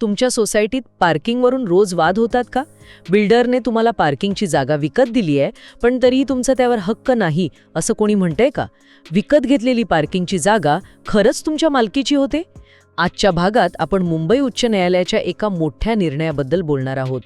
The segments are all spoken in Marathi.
तुमच्या सोसायटीत पार्किंगवरून रोज वाद होतात का? बिल्डरने तुम्हाला पार्किंगची जागा विकत दिली आहे पण तरीही तुमचा त्यावर हक्क नाही असं कोणी म्हणतंय का? विकत घेतलेली पार्किंगची जागा खरंच तुमच्या मालकीची होते? आजच्या भागात आपण मुंबई उच्च न्यायालयाच्या एका मोठ्या निर्णयाबद्दल बोलणार आहोत.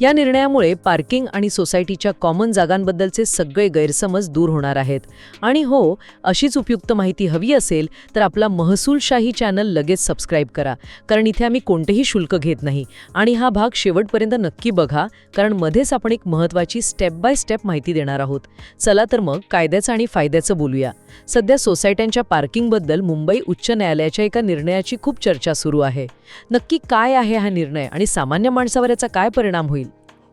या निर्णयामुळे पार्किंग आणि सोसायटीच्या कॉमन जागांबद्दलचे सगळे गैरसमज दूर होणार आहेत. आणि हो अशीच उपयुक्त माहिती हवी असेल तर आपला महसूलशाही चॅनल लगेच सबस्क्राईब करा कारण इथे आम्ही कोणतेही शुल्क घेत नाही. आणि हा भाग शेवटपर्यंत नक्की बघा कारण मध्येच आपण एक महत्त्वाची स्टेप बाय स्टेप माहिती देणार आहोत. चला तर मग कायद्याचं आणि फायद्याचं बोलूया. सध्या सोसायट्यांच्या पार्किंगबद्दल मुंबई उच्च न्यायालयाच्या एका निर्णयाची खूप चर्चा सुरू आहे. नक्की काय आहे हा निर्णय आणि सामान्य माणसावर याचा काय परिणाम होईल?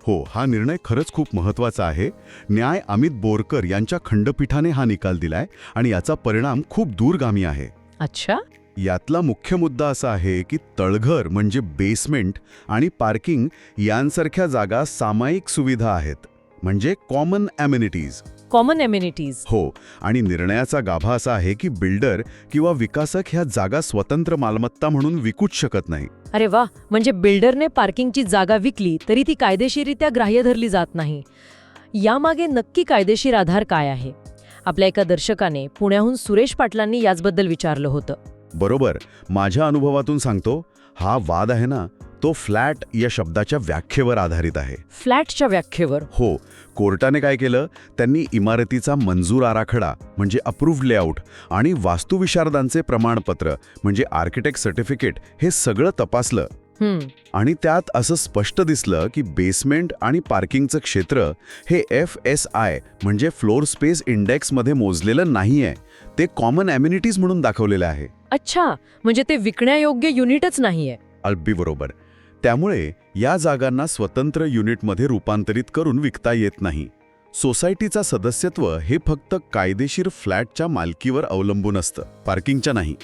हो हा निर्णय खरंच खूप महत्त्वाचा आहे. न्याय अमित बोरकर यांच्या खंडपीठाने हा निकाल दिलाय आणि याचा परिणाम खूप दूरगामी आहे. अच्छा. यातला मुख्य मुद्दा असा आहे की तळघर म्हणजे बेसमेंट आणि पार्किंग यांसारख्या जागा सामायिक सुविधा आहेत म्हणजे कॉमन ॲम्युनिटीज कॉमन एम्युनिटीज हो आणि निर्णयाचा गाभा असा आहे की बिल्डर किंवा विकासक ह्या जागा स्वतंत्र मालमत्ता म्हणून विकूच शकत नाही. अरे वा म्हणजे बिल्डरने पार्किंगची जागा विकली तरी ती कायदेशीरित्या ग्राह्य धरली जात नाही. यामागे नक्की कायदेशीर आधार काय आहे? आपल्या एका दर्शकाने पुण्याहून सुरेश पाटलांनी याचबद्दल विचारलं होतं. बरोबर माझ्या अनुभवातून सांगतो हा वाद आहे ना तो फ्लॅट या शब्दाच्या व्याख्येवर आधारित आहे. फ्लॅटच्या व्याख्येवर? हो कोर्टाने काय केलं? त्यांनी इमारतीचा मंजूर आराखडा म्हणजे अप्रूव्ड लेआउट आणि वास्तुविशारदांचे प्रमाणपत्र म्हणजे आर्किटेक्ट सर्टिफिकेट हे सगळं तपासलं. आणि त्यात असं स्पष्ट दिसलं की बेसमेंट आणि पार्किंगचं क्षेत्र हे एफ एस आय म्हणजे फ्लोर स्पेस इंडेक्समध्ये मोजलेलं नाहीये. ते कॉमन ॲम्युनिटीज म्हणून दाखवलेलं आहे. अच्छा म्हणजे ते विकण्यायोग्य युनिटच नाहीये. अगदी बरोबर. त्यामुळे या जागांना स्वतंत्र युनिटमध्ये रूपांतरित करून विकता येत नाही. सोसायटीचा सदस्यत्व हे फक्त कायदेशीर फ्लॅटच्या मालकीवर अवलंबून असतं पार्किंगच्या नाही.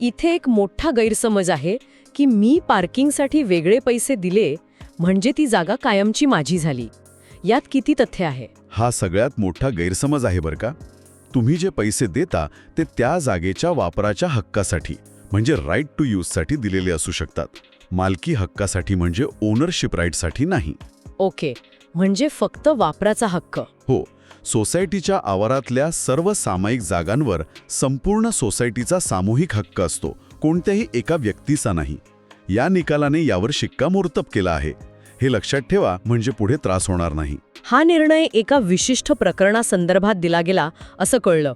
इथे एक मोठा गैरसमज आहे की मी पार्किंगसाठी वेगळे पैसे दिले म्हणजे ती जागा कायमची माझी झाली. यात किती तथ्य आहे? हा सगळ्यात मोठा गैरसमज आहे बरं का. तुम्ही जे पैसे देता ते त्या जागेच्या वापराच्या हक्कासाठी म्हणजे राईट टू यूजसाठी दिलेले असू शकतात. मालकी हक्कासाठी म्हणजे ओनरशिप राईटसाठी नाही. ओके म्हणजे फक्त वापराचा हक्क. हो सोसायटीच्या आवारातल्या सर्व सामायिक जागांवर संपूर्ण सोसायटीचा सामूहिक हक्क असतो कोणत्याही एका व्यक्तीचा नाही. या निकालाने यावर शिक्कामोर्तब केला आहे. हे लक्षात ठेवा म्हणजे पुढे त्रास होणार नाही. हा निर्णय एका विशिष्ट प्रकरणासंदर्भात दिला गेला असं कळलं.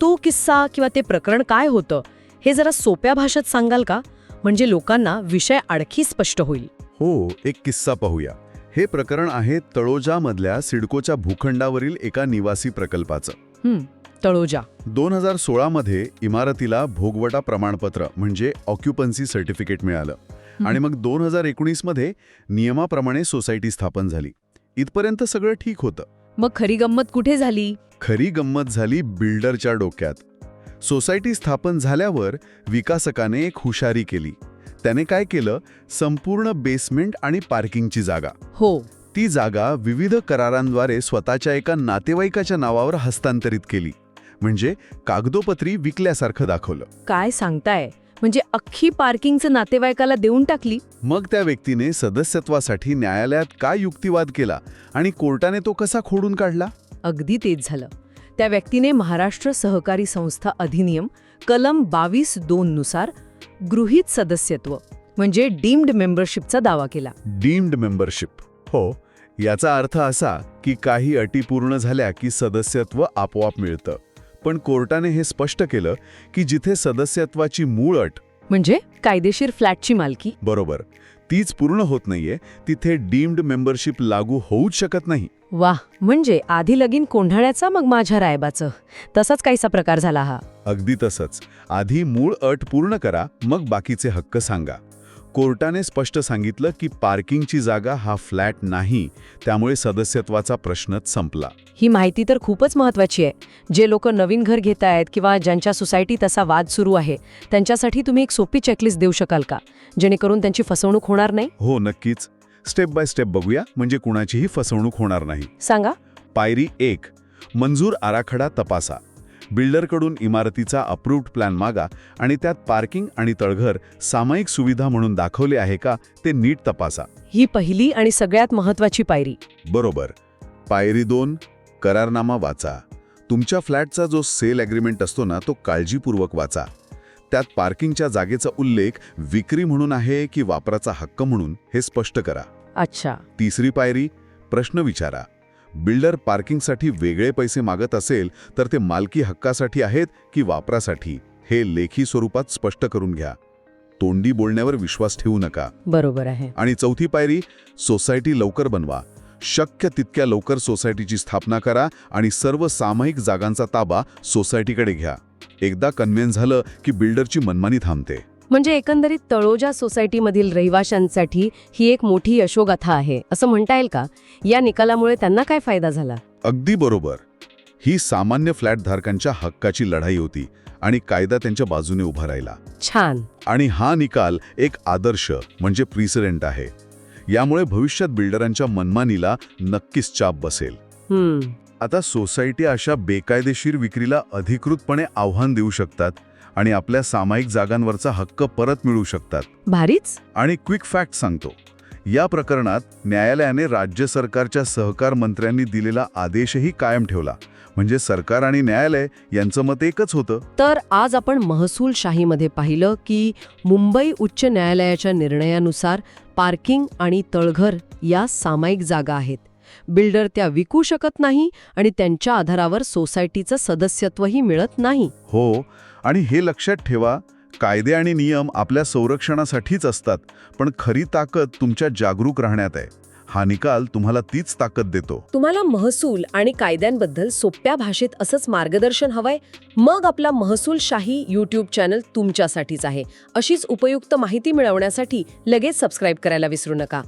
तो किस्सा किंवा ते प्रकरण काय होतं हे जरा सोप्या भाषेत सांगाल का? म्हणजे लोकांना विषय आणखी स्पष्ट होईल. हो एक किस्सा पाहूया. हे प्रकरण आहे तळोजामधल्या सिडकोच्या भूखंडावरील एका निवासी प्रकल्पाचं. तळोजा. दोन हजार सोळामध्ये इमारतीला भोगवटा प्रमाणपत्र म्हणजे ऑक्युपन्सी सर्टिफिकेट मिळालं. आणि मग दोन हजार एकोणीसमध्ये नियमाप्रमाणे सोसायटी स्थापन झाली. इथपर्यंत सगळं ठीक होतं. मग खरी गंमत कुठे झाली? खरी गंमत झाली बिल्डरच्या डोक्यात. सोसायटी स्थापन झाल्यावर विकासकाने एक हुशारी केली. त्याने काय केलं? संपूर्ण बेसमेंट आणि पार्किंगची जागा. हो. ती जागा विविध करारांद्वारे स्वतःच्या एका नातेवाईकाच्या नावावर हस्तांतरित केली. म्हणजे कागदोपत्री विकल्यासारखं दाखवलं. काय सांगताय? म्हणजे अख्खी पार्किंगचं नातेवाईकाला देऊन टाकली? मग त्या व्यक्तीने सदस्यत्वासाठी न्यायालयात काय युक्तिवाद केला आणि कोर्टाने तो कसा खोडून काढला? अगदी तेच झालं. त्या व्यक्तीने महाराष्ट्र सहकारी संस्था अधिनियम कलम बावीस दोन नुसार गृहीत सदस्यत्व म्हणजे डीम्ड मेंबरशिपचा दावा केला. Deemed membership. हो याचा अर्थ असा की काही अटी पूर्ण झाल्या की सदस्यत्व आपोआप मिळतं. पण कोर्टाने हे स्पष्ट केलं की जिथे सदस्यत्वाची मूळ अट म्हणजे कायदेशीर फ्लॅटची मालकी. बरोबर. तीच पूर्ण होत नाहीये तिथे डीम्ड मेंबरशिप लागू होऊच शकत नाही. वाह म्हणजे आधी लगीन कोंढाण्याचा मग माझ्या रायबाचं. तसाच काहीसा प्रकार झाला हा. अगदी तसंच. आधी मूळ अट पूर्ण करा मग बाकीचे हक्क सांगा. कोर्टाने स्पष्ट सांगितलं की पार्किंगची जागा हा फ्लॅट नाही त्यामुळे सदस्यत्वाचा प्रश्नच संपला. ही माहिती तर खूपच महत्वाची आहे. जे लोक नवीन घर घेत आहेत किंवा ज्यांच्या सोसायटीत असा वाद सुरू आहे त्यांच्यासाठी तुम्ही एक सोपी चेकलिस्ट देऊ शकाल का? जेणेकरून त्यांची फसवणूक होणार नाही? हो नक्कीच. स्टेप बाय स्टेप बघूया म्हणजे कुणाचीही फसवणूक होणार नाही. सांगा. पायरी एक मंजूर आराखडा तपासा. बिल्डरकडून इमारतीचा अप्रूव्ड प्लॅन मागा आणि त्यात पार्किंग आणि तळघर सामायिक सुविधा म्हणून दाखवले आहे का ते नीट तपासा. ही पहिली आणि सगळ्यात महत्वाची पायरी. बरोबर. पायरी दोन करारनामा वाचा. तुमच्या फ्लॅटचा जो सेल ॲग्रीमेंट असतो ना तो काळजीपूर्वक वाचा. त्यात पार्किंगच्या जागेचा उल्लेख विक्री म्हणून आहे की वापराचा हक्क म्हणून हे स्पष्ट करा. अच्छा. तिसरी पायरी प्रश्न विचारा. बिल्डर पार्किंगसाठी वेगळे पैसे मागत असेल तर ते मालकी हक्कासाठी आहेत की वापरासाठी हे लेखी स्वरूपात स्पष्ट करून घ्या. तोंडी बोलण्यावर विश्वास ठेवू नका. बरोबर आहे. आणि चौथी पायरी सोसायटी लवकर बनवा. शक्य तितक्या लवकर सोसायटीची स्थापना करा आणि सर्व सामायिक जागांचा ताबा सोसायटीकडे घ्या. एकदा कन्व्हेन्स झालं की बिल्डरची मनमानी थांबते. म्हणजे एकंदरीत तळोजा सोसायटीमधील रहिवाशांसाठी ही एक मोठी यशोगाथा आहे असं म्हणता येईल का? या निकालामुळे त्यांना काय फायदा झाला? अगदी बरोबर. ही सामान्य फ्लॅटधारकांच्या हक्काची लढाई होती आणि कायदा त्यांच्या बाजूने उभा राहिला. छान. आणि हा निकाल एक आदर्श म्हणजे प्रिसिडेंट आहे. यामुळे भविष्यात बिल्डरांच्या मनमानीला नक्कीच चाप बसेल. आता सोसायटी अशा बेकायदेशीर विक्रीला अधिकृतपणे आव्हान देऊ शकतात आणि आपल्या सामायिक जागांवरचा हक्क परत मिळवू शकतात. भारीच. आणि क्विक फॅक्ट सांगतो. या प्रकरणात न्यायालयाने राज्य सरकारच्या सहकार मंत्र्यांनी दिलेला आदेशही कायम ठेवला. म्हणजे सरकार आणि न्यायालय यांचं मत एकच होतं. तर आज आपण महसूल शाहीमध्ये पाहिलं की मुंबई उच्च न्यायालयाच्या निर्णयानुसार पार्किंग आणि तळघर या सामायिक जागा आहेत. बिल्डर त्या विकू शकत नाही आणि त्यांच्या आधारावर सोसायटीचं सदस्यत्वही मिळत नाही. हो आणि हे लक्षात ठेवा कायदे आणि नियम आपल्या संरक्षणासाठीच असतात पण खरी ताकद तुमच्या जागरूक राहण्यात आहे. हा निकाल तुम्हाला तीच ताकद देतो. तुम्हाला महसूल आणि कायद्यांबद्दल सोप्या भाषेत असंच मार्गदर्शन हवंय? मग आपला महसूल शाही यूट्यूब चॅनल तुमच्यासाठीच आहे. अशीच उपयुक्त माहिती मिळवण्यासाठी लगेच सबस्क्राईब करायला विसरू नका.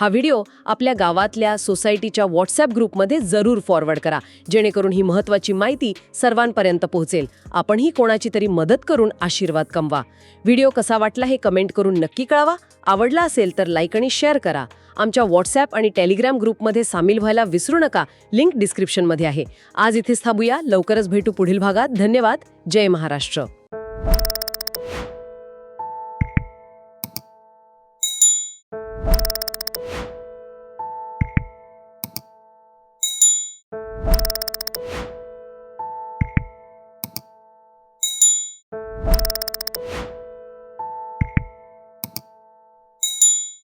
हा व्हिडिओ आपल्या गावातल्या सोसायटीच्या व्हॉट्सॲप ग्रुपमध्ये जरूर फॉरवर्ड करा. जेणेकरून ही महत्त्वाची माहिती सर्वांपर्यंत पोहोचेल. आपणही कोणाची तरी मदत करून आशीर्वाद कमवा. व्हिडिओ कसा वाटला हे कमेंट करून नक्की कळवा. आवडला असेल तर लाईक आणि शेअर करा. आमच्या व्हॉट्सॲप आणि टेलिग्राम ग्रुपमध्ये सामील व्हायला विसरू नका. लिंक डिस्क्रिप्शनमध्ये आहे. आज इथेच थांबूया. लवकरच भेटू पुढील भागात. धन्यवाद. जय महाराष्ट्र.